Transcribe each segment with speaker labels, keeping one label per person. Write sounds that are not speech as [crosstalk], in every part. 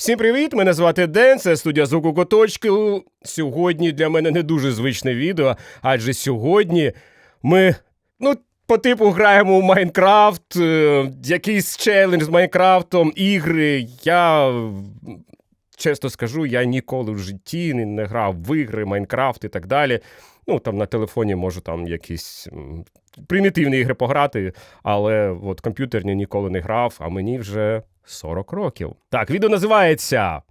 Speaker 1: Всім привіт! Мене звати Ден, це студія звуку Коточки. Сьогодні для мене не дуже звичне відео, адже сьогодні ми, ну, по типу граємо в Майнкрафт, е, якийсь челендж з Майнкрафтом, ігри. Я чесно скажу, я ніколи в житті не грав в ігри, Майнкрафт і так далі. Ну, там на телефоні можу там якісь примітивні ігри пограти, але от комп'ютерні ніколи не грав, а мені вже 40 років. Так, відео називається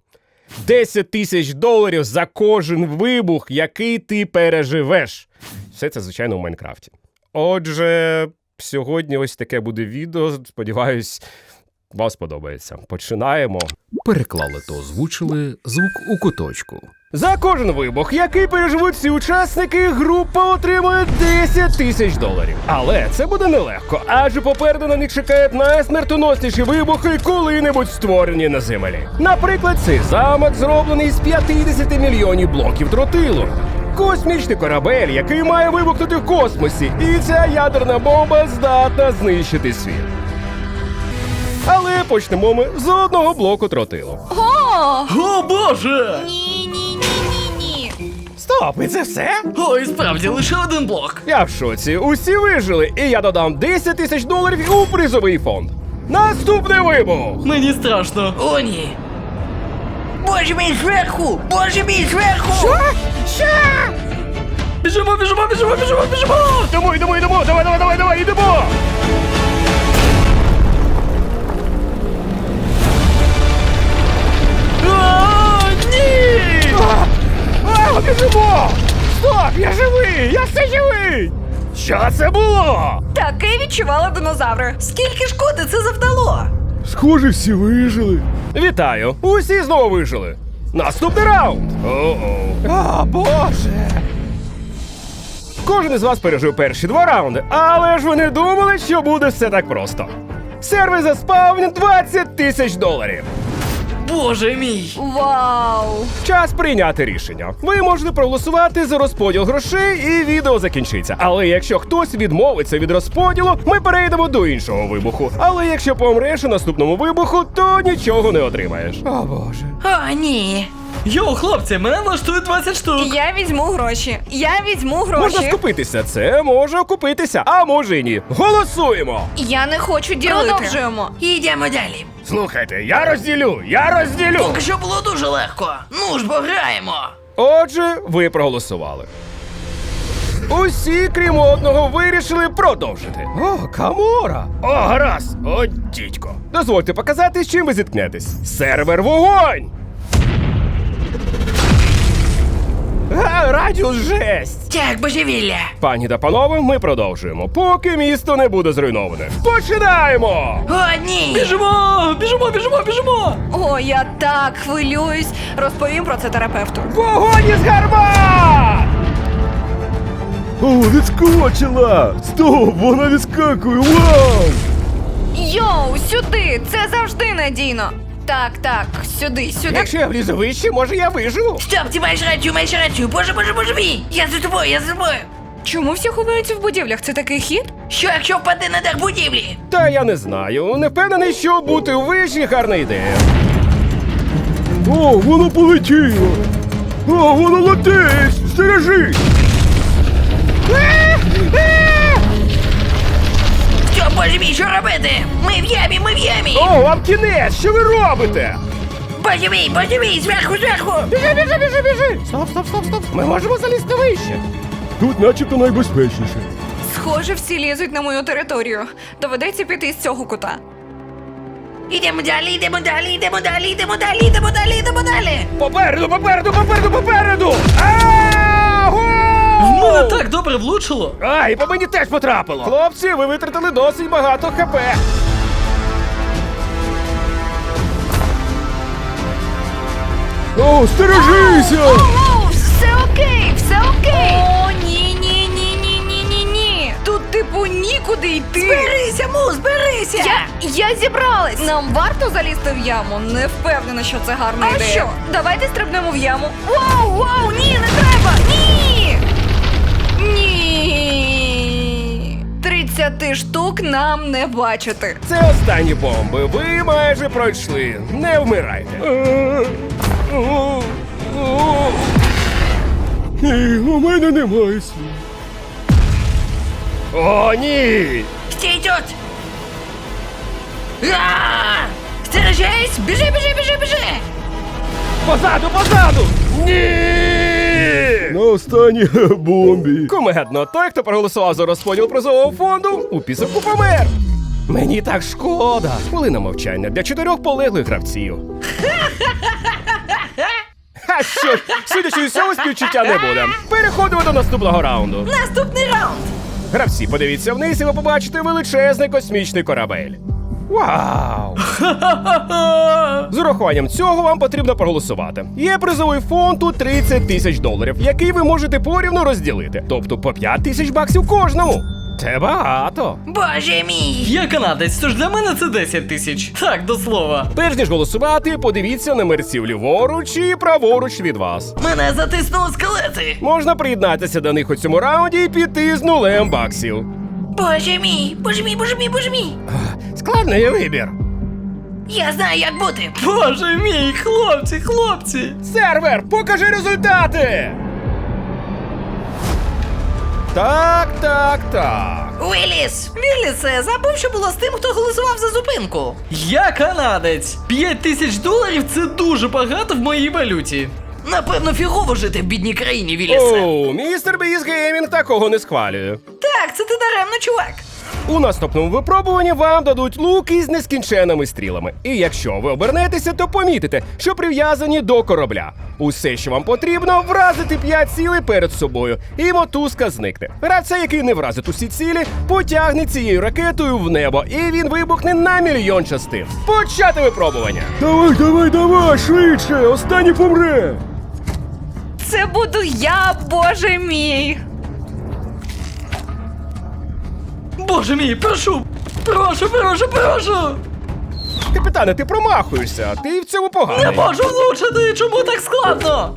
Speaker 1: 10 тисяч доларів за кожен вибух, який ти переживеш. Все це, звичайно, у Майнкрафті. Отже, сьогодні ось таке буде відео. Сподіваюсь, вам сподобається. Починаємо.
Speaker 2: Переклали та озвучили звук у куточку.
Speaker 1: За кожен вибух, який переживуть всі учасники, група отримує 10 тисяч доларів. Але це буде нелегко, адже попереду на них чекають найсмертоносніші вибухи, коли-небудь створені на землі. Наприклад, цей замок зроблений з 50 мільйонів блоків тротилу. Космічний корабель, який має вибухнути в космосі, і ця ядерна бомба здатна знищити світ. Але почнемо ми з одного блоку тротилу.
Speaker 3: О!
Speaker 4: О боже!
Speaker 3: Ні.
Speaker 1: Стоп, і це все?
Speaker 4: Ой, справді лише один блок.
Speaker 1: Я в шоці. Усі вижили, і я додам 10 тисяч доларів у призовий фонд. Наступний вибух!
Speaker 4: Мені страшно.
Speaker 5: О, ні. Боже мій зверху! Боже мій зверху! Що?
Speaker 1: Що?
Speaker 4: Біжимо, біжимо, біжимо, біжимо, біжимо!
Speaker 1: Йдемо, йдемо, йдемо! Давай, давай, давай, давай, йдемо! Стоп, я живий! Я все живий! Що це було?
Speaker 3: Таке відчували динозаври.
Speaker 5: Скільки шкоди це завдало?
Speaker 1: Схоже, всі вижили. Вітаю! Усі знову вижили. Наступний раунд. О-о. О, боже. Кожен із вас пережив перші два раунди, але ж ви не думали, що буде все так просто. Сервер заспавнен 20 тисяч доларів.
Speaker 4: Боже мій!
Speaker 3: Вау!
Speaker 1: Час прийняти рішення. Ви можете проголосувати за розподіл грошей, і відео закінчиться. Але якщо хтось відмовиться від розподілу, ми перейдемо до іншого вибуху. Але якщо помреш у наступному вибуху, то нічого не отримаєш. О боже.
Speaker 5: О, ні.
Speaker 4: Йоу, хлопці, мене влаштує 20 штук.
Speaker 3: Я візьму гроші. Я візьму гроші.
Speaker 1: Можна скупитися, це може окупитися, а може і ні. Голосуємо!
Speaker 3: Я не хочу ділити. Продовжуємо.
Speaker 5: Йдемо далі.
Speaker 1: Слухайте, я розділю, я розділю.
Speaker 5: Поки що було дуже легко. Ну ж, пограємо.
Speaker 1: Отже, ви проголосували. Усі, крім одного, вирішили продовжити. О, камора! О, гаразд! О, дідько. Дозвольте показати, з чим ви зіткнетесь. Сервер вогонь! Га, радіус жесть!
Speaker 5: Так, божевілля.
Speaker 1: Пані та панове, ми продовжуємо, поки місто не буде зруйноване. Починаємо!
Speaker 5: О, ні.
Speaker 4: Біжимо, біжимо, біжимо, біжимо!
Speaker 3: О, я так хвилююсь. Розповім про це терапевту.
Speaker 1: Вогонь із гармат!
Speaker 6: О, відскочила! Стоп, вона відскакує! Вау!
Speaker 3: Йоу, сюди! Це завжди надійно. Так, так, сюди, сюди.
Speaker 1: Якщо я влізу вище, може я виживу?
Speaker 5: Стоп, ти маєш рацію, маєш рацію. Боже, боже, боже мій. Я за тобою, я за тобою.
Speaker 3: Чому всі ховаються в будівлях? Це такий хід?
Speaker 5: Що, якщо впаде на дах будівлі?
Speaker 1: Та я не знаю. Не впевнений, що бути вище гарна ідея.
Speaker 6: О, воно полетіло! О, воно летить! Стережись!
Speaker 5: Що, боже мій, що робити? Ми в ямі, ми в ямі.
Speaker 1: О, вам кінець! Що ви робите?
Speaker 5: Боже мій, боже мій, зверху, зверху.
Speaker 1: Біжи, біжи, біжи, біжи! Стоп, стоп, стоп, стоп! Ми можемо залізти вище.
Speaker 6: Тут начебто найбезпечніше.
Speaker 3: Схоже, всі лізуть на мою територію. Доведеться піти з цього кута.
Speaker 5: Йдемо далі, йдемо далі, йдемо далі, йдемо далі, йдемо далі, йдемо далі.
Speaker 1: Попереду, попереду, попереду, попереду! Аго!
Speaker 4: В мене так добре влучило.
Speaker 1: А, і по мені теж потрапило. Хлопці, ви витратили досить багато хп.
Speaker 6: О, стережися!
Speaker 3: Оу, все окей, все окей. О, ні, ні, ні, ні, ні, ні, ні. Тут типу нікуди йти.
Speaker 5: Зберися, му, зберися.
Speaker 3: Я, я зібралась. Нам варто залізти в яму. Не впевнена, що це гарна
Speaker 5: А
Speaker 3: ідея.
Speaker 5: що?
Speaker 3: Давайте стрибнемо в яму. Вау, вау, ні, не треба. Ні. 20 штук нам не бачити.
Speaker 1: Це останні бомби. Ви майже пройшли. Не вмирайте.
Speaker 6: Ні, У мене немає слів.
Speaker 1: О, ні!
Speaker 5: Стій тут! Стережись! Біжи, біжи, біжи, біжи!
Speaker 1: Позаду, позаду! Ні!
Speaker 6: На останній [laughs] бомбі.
Speaker 1: Кумедно, той, хто проголосував за розподіл призового фонду, у підсумку помер. Мені так шкода. Хвилина мовчання для чотирьох полеглих гравців. [laughs] А що ж, судячи з цього співчуття не буде. Переходимо до наступного раунду.
Speaker 5: Наступний раунд!
Speaker 1: Гравці, подивіться вниз і ви побачите величезний космічний корабель. Вау! [laughs] З урахуванням цього вам потрібно проголосувати. Є призовий фонд у 30 тисяч доларів, який ви можете порівну розділити, тобто по 5 тисяч баксів кожному. Це багато.
Speaker 5: Боже мій!
Speaker 4: Я канадець, тож для мене це 10 тисяч. Так, до слова.
Speaker 1: Перш ніж голосувати, подивіться на мерців ліворуч і праворуч від вас.
Speaker 5: Мене затиснули скелети!
Speaker 1: Можна приєднатися до них у цьому раунді і піти з нулем баксів.
Speaker 5: Боже мій! Боже мій, боже мій, боже мій!
Speaker 1: Складний вибір.
Speaker 5: Я знаю, як бути!
Speaker 4: Боже мій, хлопці, хлопці.
Speaker 1: Сервер, покажи результати! Так, так, так.
Speaker 5: Уіліс! Віллісе, забув, що було з тим, хто голосував за зупинку.
Speaker 4: Я канадець. 5 тисяч доларів це дуже багато в моїй валюті.
Speaker 5: Напевно, фігово жити в бідній країні, Віллісе.
Speaker 1: Оу, містер Біс Геймінг такого не схвалює.
Speaker 5: Так, це ти даремно, чувак.
Speaker 1: У наступному випробуванні вам дадуть лук із нескінченними стрілами. І якщо ви обернетеся, то помітите, що прив'язані до корабля. Усе, що вам потрібно, вразити 5 цілей перед собою, і мотузка зникне. Гравця, який не вразить усі цілі, потягне цією ракетою в небо, і він вибухне на мільйон частин. Почати випробування.
Speaker 6: Давай, давай, давай, швидше, останній помре.
Speaker 3: Це буду я, боже мій.
Speaker 4: Боже мій, прошу. Прошу, прошу, прошу.
Speaker 1: Капітане, ти промахуєшся, ти в цьому
Speaker 4: Не
Speaker 1: поганий.
Speaker 4: можу влучити. Чому так складно?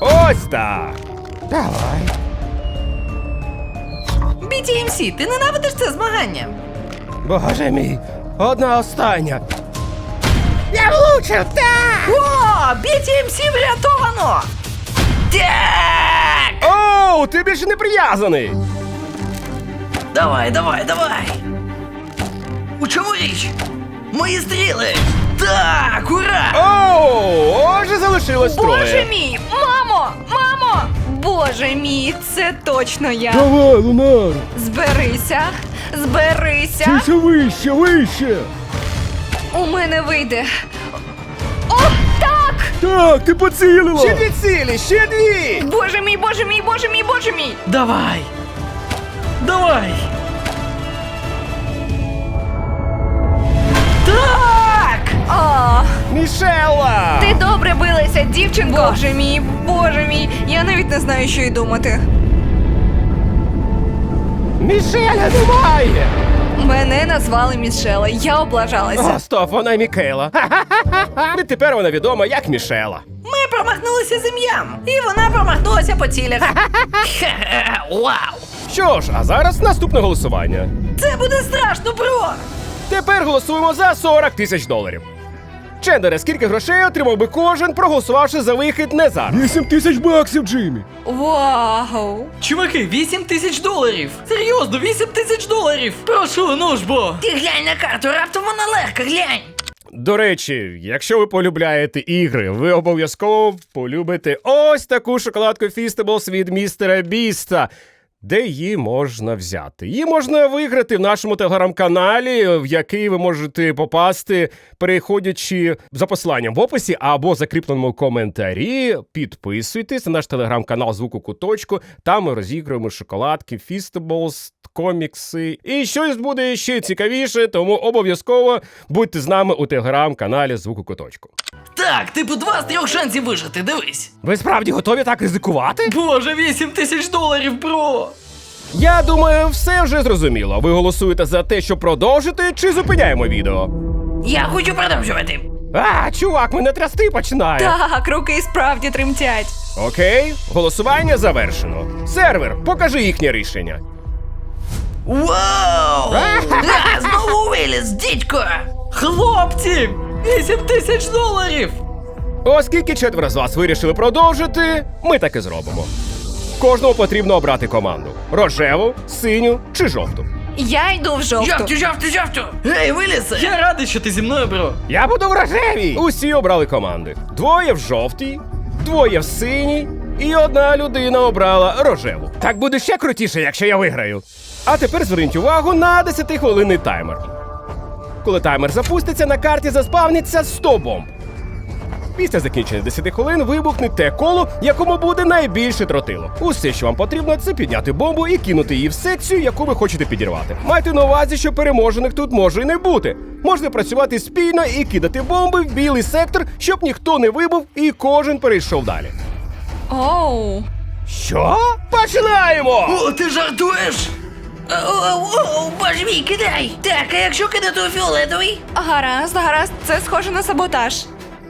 Speaker 1: Ось так. Давай.
Speaker 5: BTMC, ти ненавидиш це змагання?
Speaker 1: Боже мій, одна остання. Я влучив, так!
Speaker 5: О, BTMC врятовано! Так!
Speaker 1: Оу, ти більше не прив'язаний!
Speaker 5: Давай, давай, давай! У чому річ? Мої стріли! Так, ура!
Speaker 1: Оу, отже залишилось
Speaker 3: Боже
Speaker 1: троє.
Speaker 3: мій! Мамо! Мамо! Боже мій, це точно я.
Speaker 6: Давай, Лунар.
Speaker 3: Зберися, зберися.
Speaker 6: Це все вище, вище.
Speaker 3: У мене вийде. О, так!
Speaker 6: Так, ти поцілила.
Speaker 1: Ще дві цілі, ще дві!
Speaker 3: Боже мій, боже мій, боже мій, боже мій!
Speaker 4: Давай. Давай.
Speaker 3: Так! А,
Speaker 1: Мішела!
Speaker 3: ти добре билася, дівчинко! Боже мій, боже мій, я навіть не знаю, що й думати.
Speaker 1: Мішеля немає!
Speaker 3: Мене назвали Мішела, я облажалася.
Speaker 1: О, стоп, вона Мікейла. Ха-ха-ха-ха. Вона відома як Мішела.
Speaker 5: Ми промахнулися з ім'ям, і вона промахнулася по цілях. Хе-хе, Вау!
Speaker 1: Що ж, а зараз наступне голосування.
Speaker 5: Це буде страшно, бро!
Speaker 1: Тепер голосуємо за 40 тисяч доларів. Чендере, скільки грошей отримав би кожен, проголосувавши за вихід не зараз?
Speaker 6: Вісім тисяч баксів, Джиммі.
Speaker 3: Вау!
Speaker 4: Чуваки, 8 тисяч доларів. Серйозно, 8 тисяч доларів. Прошу, ну ж бо.
Speaker 5: Ти глянь на карту, раптом вона легка, глянь!
Speaker 1: До речі, якщо ви полюбляєте ігри, ви обов'язково полюбите ось таку шоколадку Feastables від містера Біста. Де її можна взяти? Її можна виграти в нашому телеграм-каналі, в який ви можете попасти, переходячи за посиланням в описі або закріпленому коментарі. Підписуйтесь на наш телеграм-канал Звуку Куточку. Там ми розігруємо шоколадки, Feastables, комікси. І щось буде ще цікавіше, тому обов'язково будьте з нами у телеграм-каналі Звуку Куточку.
Speaker 5: Так, типу два з трьох шансів вижити, дивись.
Speaker 1: Ви справді готові так ризикувати?
Speaker 4: Боже, 8 тисяч доларів, бро.
Speaker 1: Я думаю, все вже зрозуміло. Ви голосуєте за те, щоб продовжити, чи зупиняємо відео?
Speaker 5: Я хочу продовжувати.
Speaker 1: А, чувак, мене трясти починає.
Speaker 3: Так, руки справді тремтять.
Speaker 1: Окей, голосування завершено. Сервер, покажи їхнє рішення.
Speaker 5: Вау! А, знову Уіліс, дідько!
Speaker 4: Хлопці! 8 тисяч доларів!
Speaker 1: Оскільки четверо з вас вирішили продовжити, ми так і зробимо. Кожному потрібно обрати команду: рожеву, синю чи жовту.
Speaker 3: Я йду в жовту.
Speaker 5: Жовту, жовту, жовту! Гей, Вілісе!
Speaker 4: Я радий, що ти зі мною, бро.
Speaker 1: Я буду в рожевій! Усі обрали команди. Двоє в жовтій, двоє в синій, і одна людина обрала рожеву. Так буде ще крутіше, якщо я виграю. А тепер зверніть увагу на 10-хвилинний таймер. Коли таймер запуститься, на карті заспавниться 100 бомб. Після закінчення 10 хвилин вибухне те коло, якому буде найбільше тротило. Усе, що вам потрібно, це підняти бомбу і кинути її в секцію, яку ви хочете підірвати. Майте на увазі, що переможених тут може і не бути. Можна працювати спільно і кидати бомби в білий сектор, щоб ніхто не вибув і кожен перейшов далі.
Speaker 3: Оу.
Speaker 1: Що? Починаємо!
Speaker 5: О, ти жартуєш? О, о, о, боже мій, кидай! Так, а якщо кидати у фіолетовий?
Speaker 3: Гаразд, гаразд, це схоже на саботаж.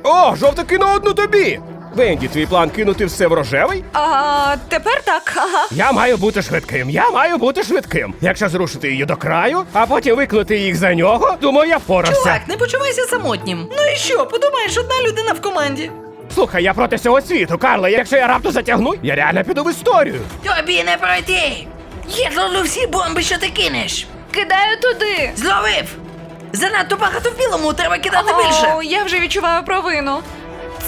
Speaker 1: О, жовта кину одну тобі! Венді, твій план кинути все в рожевий?
Speaker 3: А тепер так, ага.
Speaker 1: Я маю бути швидким, я маю бути швидким. Якщо зрушити її до краю, а потім викнути їх за нього, думаю, я впорався.
Speaker 5: Чувак, не почувайся самотнім. Ну і що, подумаєш, одна людина в команді.
Speaker 1: Слухай, я проти всього світу, Карла. Якщо я рапту затягну, я реально піду в історію.
Speaker 5: Тобі не пройти! Я зловлю всі бомби, що ти кинеш.
Speaker 3: Кидаю туди.
Speaker 5: Зловив! Занадто багато в білому, треба кидати більше.
Speaker 3: О, я вже відчуваю провину.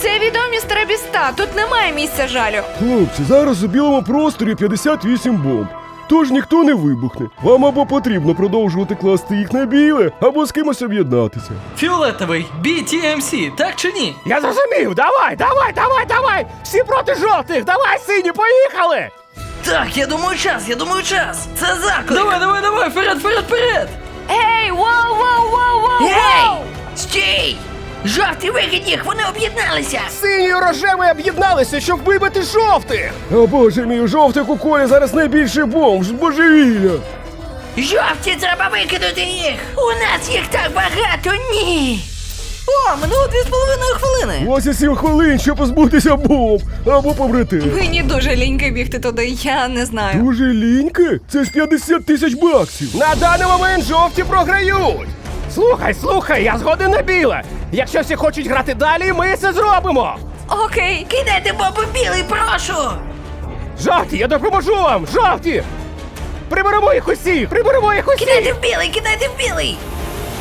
Speaker 3: Це відео містера Тут немає місця жалю.
Speaker 6: Хлопці, зараз у білому просторі 58 бомб. Тож ніхто не вибухне. Вам або потрібно продовжувати класти їх на біле, або з кимось об'єднатися.
Speaker 4: Фіолетовий, BTMC, так чи ні?
Speaker 1: Я зрозумів, давай, давай, давай, давай! Всі проти жовтих, давай, сині, поїхали!
Speaker 5: Так, я думаю, час, я думаю, час. Це заклик.
Speaker 4: Давай, давай, давай, вперед, вперед, вперед!
Speaker 3: Ей, воу, воу, воу, воу!
Speaker 5: Гей! Стій! Жовті вигідь вони об'єдналися!
Speaker 1: Сині і рожеві об'єдналися, щоб вибити жовтих!
Speaker 6: О боже мій, у жовтих у колі зараз найбільший бомж, божевілля!
Speaker 5: Жовті, треба викинути їх! У нас їх так багато, ні! О, минуло дві з половиною хвилини!
Speaker 6: Є 7 хвилин, щоб позбутися бомб, або помрете.
Speaker 3: Мені дуже ліньки бігти туди, я не знаю.
Speaker 6: Дуже ліньки? Це ж 50 тисяч баксів.
Speaker 1: На даний момент жовті програють! Слухай, слухай, я згоден на біле! Якщо всі хочуть грати далі, ми це зробимо!
Speaker 3: Окей.
Speaker 5: Кидайте бомбу білий, прошу!
Speaker 1: Жовті, я допоможу вам! Жовті! Приберемо їх усіх! Приберемо їх усіх!
Speaker 5: Кидайте в білий, кидайте в білий!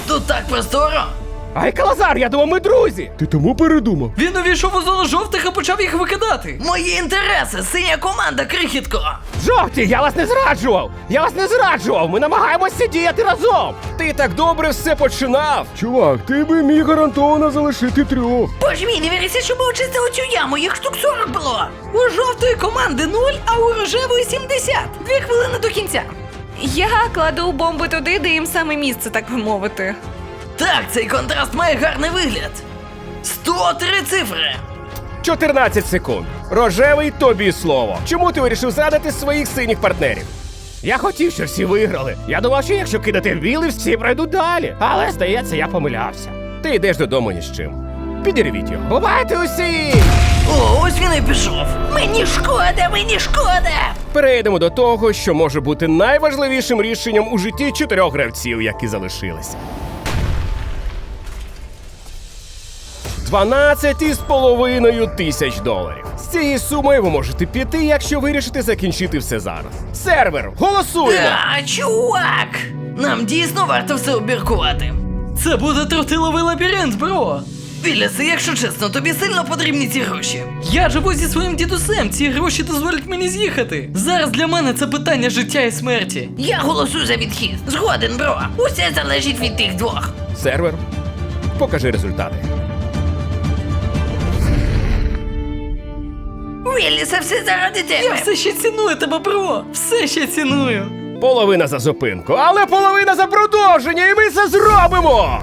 Speaker 5: Тут так просторо!
Speaker 1: Ай, Калазар, я думав, ми друзі!
Speaker 6: Ти тому передумав?
Speaker 4: Він увійшов у зону жовтих, а почав їх викидати.
Speaker 5: Мої інтереси, синя команда, крихітко!
Speaker 1: Жовті, я вас не зраджував! Я вас не зраджував! Ми намагаємося діяти разом! Ти так добре все починав!
Speaker 6: Чувак, ти би міг гарантовано залишити трьох.
Speaker 5: Боже мій, не віриться, що ми очистили цю яму, їх штук 40 було! У жовтої команди 0, а у рожевої 70! Дві хвилини до кінця!
Speaker 3: Я кладу бомби туди, де їм саме місце, так би мовити.
Speaker 5: Так, цей контраст має гарний вигляд. 103 цифри.
Speaker 1: 14 секунд. Рожевий тобі слово. Чому ти вирішив зрадити своїх синіх партнерів? Я хотів, щоб всі виграли. Я думав, що якщо кидати в білий, всі пройдуть далі. Але здається, я помилявся. Ти йдеш додому ні з чим. Підірвіть його. Бувайте усі!
Speaker 5: О, ось він і пішов. Мені шкода, мені шкода.
Speaker 1: Перейдемо до того, що може бути найважливішим рішенням у житті чотирьох гравців, які залишилися. 12 із половиною тисяч доларів. З цієї суми ви можете піти, якщо вирішите закінчити все зараз. Сервер, голосуємо!
Speaker 5: А, чувак! Нам дійсно варто все обіркувати.
Speaker 4: Це буде тротиловий лабіринт, бро.
Speaker 5: Віллясе, якщо чесно, тобі сильно потрібні ці гроші.
Speaker 4: Я живу зі своїм дідусем, ці гроші дозволять мені з'їхати. Зараз для мене це питання життя і смерті.
Speaker 5: Я голосую за відхід. Згоден, бро. Усе залежить від тих двох.
Speaker 1: Сервер, покажи результати.
Speaker 5: Віллісе, все заради тебе.
Speaker 4: Я все ще ціную тебе, бро. Все ще ціную.
Speaker 1: Половина за зупинку, але половина за продовження, і ми це зробимо!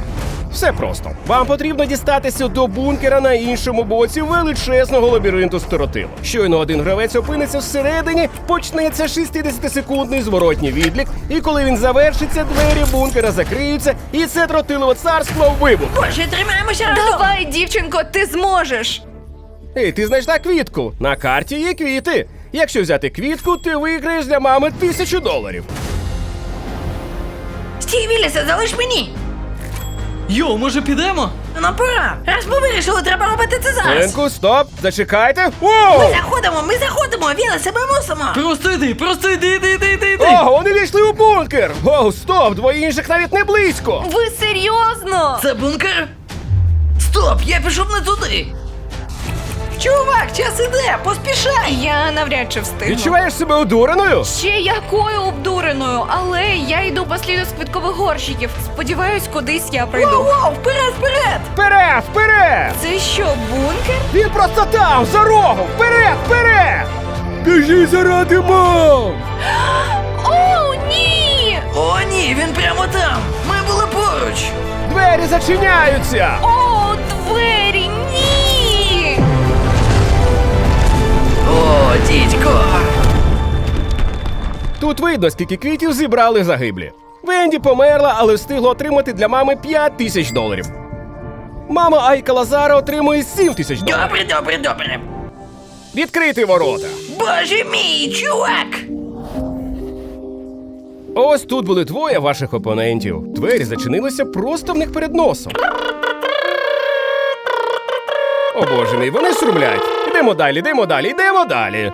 Speaker 1: Все просто. Вам потрібно дістатися до бункера на іншому боці величезного лабіринту старотилу. Щойно один гравець опиниться всередині, почнеться 60-секундний зворотній відлік, і коли він завершиться, двері бункера закриються, і це тротилове царство вибух.
Speaker 5: Боже, тримаємося разом.
Speaker 3: Давай, дівчинко, ти зможеш.
Speaker 1: Ей, ти знайшла квітку. На карті є квіти. Якщо взяти квітку, ти виграєш для мами тисячу доларів.
Speaker 5: Стій, Віллісе, залиш мені.
Speaker 4: Йо, може підемо?
Speaker 5: Ну пора. Раз ми вирішили, треба робити це зараз.
Speaker 1: Хвилинку, стоп, зачекайте.
Speaker 5: Ми
Speaker 1: Воу!
Speaker 5: заходимо, ми заходимо, Віла, себе мусимо.
Speaker 4: Просто йди, просто йди, йди, йди, йди, йди.
Speaker 1: Ого, вони війшли у бункер! Оу, стоп, двоє інших навіть не близько!
Speaker 3: Ви серйозно?
Speaker 5: Це бункер? Стоп, я пішов не туди. Чувак, час іде, поспішай.
Speaker 3: Я навряд чи встигну.
Speaker 1: Відчуваєш себе одуреною?
Speaker 3: Ще якою обдуреною, але я йду по сліду з квіткових горщиків. Сподіваюсь, кудись я прийду.
Speaker 5: Воу, вперед, вперед!
Speaker 1: Вперед, вперед!
Speaker 3: Це що, бункер?
Speaker 1: Він просто там, за рогом! Вперед, вперед!
Speaker 6: Біжи заради мам!
Speaker 3: О, ні!
Speaker 5: О, ні, він прямо там. Ми були поруч.
Speaker 1: Двері зачиняються!
Speaker 3: О,
Speaker 5: О, дідько.
Speaker 1: Тут видно, скільки квітів зібрали загиблі. Венді померла, але встигла отримати для мами 5 тисяч доларів. Мама Айка Лазара отримує 7 тисяч доларів.
Speaker 5: Добре, добре, добре.
Speaker 1: Відкрити ворота.
Speaker 5: Боже мій, чувак!
Speaker 1: Ось тут були двоє ваших опонентів. Двері зачинилися просто в них перед носом. О боже мій, вони шумлять. Йдемо далі, йдемо далі, йдемо далі.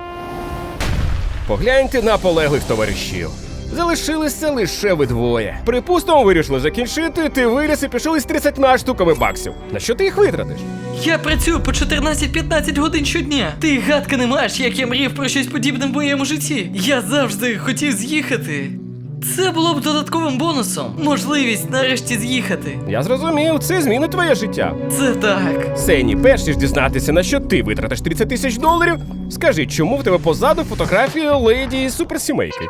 Speaker 1: Погляньте на полеглих товаришів. Залишилися лише ви двоє. Припустимо, вирішили закінчити, ти виріс і пішов із 30 штуками баксів. На що ти їх витратиш?
Speaker 4: Я працюю по 14-15 годин щодня. Ти гадки не маєш, як я мріяв про щось подібне в моєму житті. Я завжди хотів з'їхати. Це було б додатковим бонусом. Можливість нарешті з'їхати.
Speaker 1: Я зрозумів, це змінить твоє життя.
Speaker 4: Це так.
Speaker 1: Сені, перш ніж дізнатися, на що ти витратиш 30 тисяч доларів, скажи, чому в тебе позаду фотографія леді суперсімейки?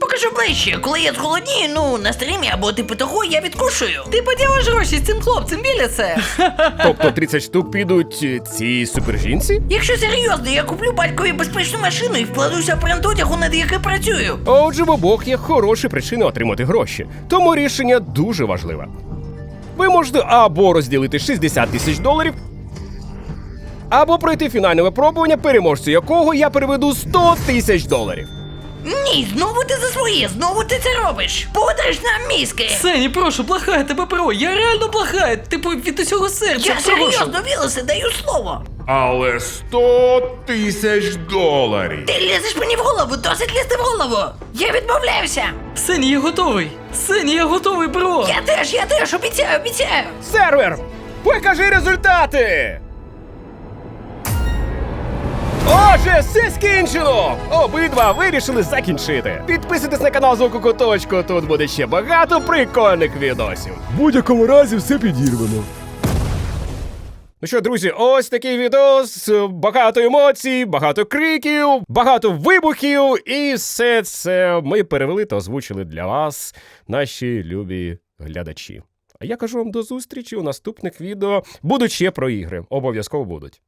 Speaker 5: Покажу ближче, коли я зголоднію, ну, на стрімі або типу того, я відкушую.
Speaker 4: Ти поділиш гроші з цим хлопцем, Вілісе? [laughs]
Speaker 1: Тобто 30 штук підуть е, цій супержінці?
Speaker 5: Якщо серйозно, я куплю батькові безпечну машину і вкладуся в бренд одягу, над яким працюю.
Speaker 1: Отже, в обох є хороші причини отримати гроші, тому рішення дуже важливе. Ви можете або розділити 60 тисяч доларів, або пройти фінальне випробування, переможцю якого я переведу 100 тисяч доларів.
Speaker 5: Ні, знову ти за своє, знову ти це робиш. Пудриш нам мізки.
Speaker 4: Сені, прошу, благаю тебе, бро. Я реально благаю. Типу від усього серця.
Speaker 5: Я
Speaker 4: прошу.
Speaker 5: серйозно, Вілосе, даю слово.
Speaker 7: Але 100 тисяч доларів.
Speaker 5: Ти лізеш мені в голову, досить лізти в голову. Я відмовляюся.
Speaker 4: Сені, я готовий. Сені, я готовий, бро.
Speaker 5: Я теж, я теж обіцяю, обіцяю.
Speaker 1: Сервер! Покажи результати! Отже, все скінчено! Обидва вирішили закінчити. Підписуйтесь на канал Звуку Куточку, тут буде ще багато прикольних відосів.
Speaker 6: В будь-якому разі все підірвано.
Speaker 1: Ну що, друзі, ось такий відос. Багато емоцій, багато криків, багато вибухів, і все це ми перевели та озвучили для вас, наші любі глядачі. А я кажу вам до зустрічі у наступних відео. Будуть ще про ігри. Обов'язково будуть.